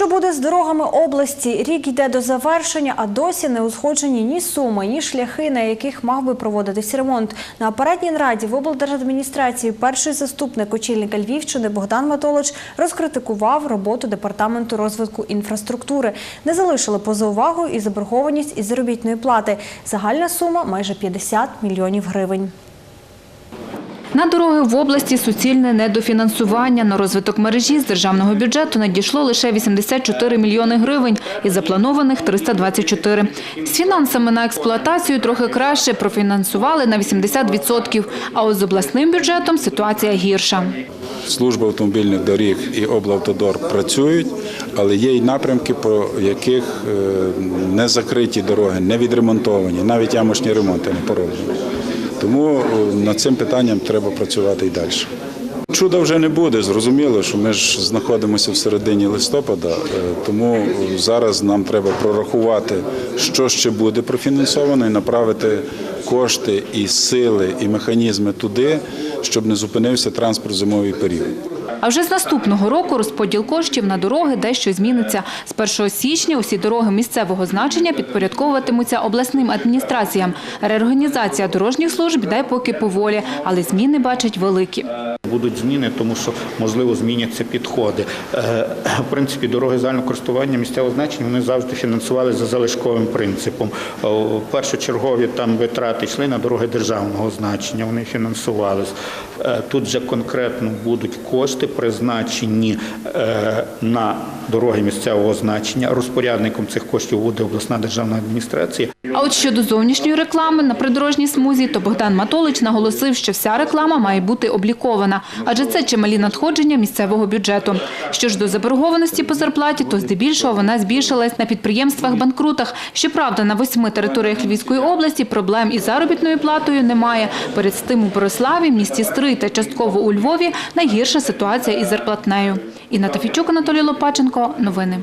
Що буде з дорогами області? Рік йде до завершення, а досі не узгоджені ні суми, ні шляхи, на яких мав би проводитись ремонт. На апаратній нараді в облдержадміністрації перший заступник очільника Львівщини Богдан Матолич розкритикував роботу департаменту розвитку інфраструктури. Не залишили поза увагою і заборгованість із заробітної плати. Загальна сума майже 50 мільйонів гривень. На дороги в області суцільне недофінансування. На розвиток мережі з державного бюджету надійшло лише 84 мільйони гривень із запланованих 324. З фінансами на експлуатацію трохи краще профінансували на 80%, а от з обласним бюджетом ситуація гірша. Служба автомобільних доріг і облавтодор працюють, але є й напрямки, по яких е, не закриті дороги, не відремонтовані, навіть ямочні ремонти не пороблені. Тому е, над цим питанням треба працювати і далі. Чуда вже не буде. Зрозуміло, що ми ж знаходимося в середині листопада, е, тому е, зараз нам треба прорахувати, що ще буде профінансовано, і направити кошти і сили, і механізми туди, щоб не зупинився транспорт зимовий період. А вже з наступного року розподіл коштів на дороги дещо зміниться. З 1 січня усі дороги місцевого значення підпорядковуватимуться обласним адміністраціям. Реорганізація дорожніх служб йде поки поволі, але зміни бачать великі. Будуть зміни, тому що можливо зміняться підходи. Е, В принципі, дороги загального користування місцевого значення вони завжди фінансували за залишковим принципом. Першочергові там витрати йшли на дороги державного значення. Вони фінансувались. Е, Тут же конкретно будуть кошти призначені е, на дороги місцевого значення. Розпорядником цих коштів буде обласна державна адміністрація. А от щодо зовнішньої реклами на придорожній смузі, то Богдан Матолич наголосив, що вся реклама має бути облікована, адже це чималі надходження місцевого бюджету. Що ж до заборгованості по зарплаті, то здебільшого вона збільшилась на підприємствах-банкрутах. Щоправда, на восьми територіях Львівської області проблем із заробітною платою немає. Перед тим у Бориславі, місті Стрий та частково у Львові найгірша ситуація із зарплатнею. Інна Тафічук, Анатолій Лопаченко. Новини.